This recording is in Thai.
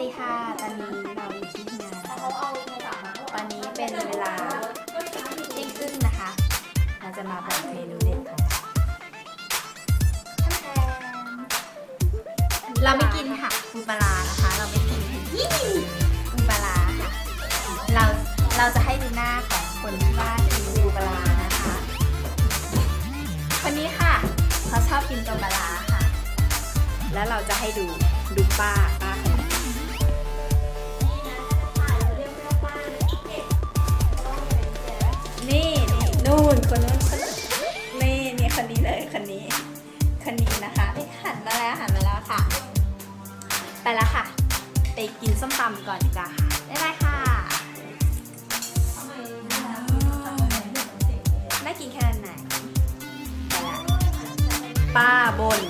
ดีค่ะ ตอนนี้เราอยู่ที่งานตอนนี้เป็นเวลาเที่ยงครึ่งนะคะ เราจะมาบอกเมนูเด็ดของเราไม่กินค่ะปูปลานะคะ เราไม่กินปูปลาร้าค่ะ เราเราจะให้ดูหน้าของคนที่ว่ากินปูปลานะคะ คนนี้ค่ะเขาชอบกินตัวปลาร้าค่ะ แล้วเราจะให้ดูดูป้าป้า นี่นู่นคนนู้นคนนู้นนี่นี่คนนี้เลยคนนี้คนนี้นะคะไปหันมาแล้วหันมาแล้วค่ะ ไปแล้วค่ะ ไปกินส้มตำก่อนดีกว่าค่ะได้เลยค่ะน่ากินแค่ไหนป้าบน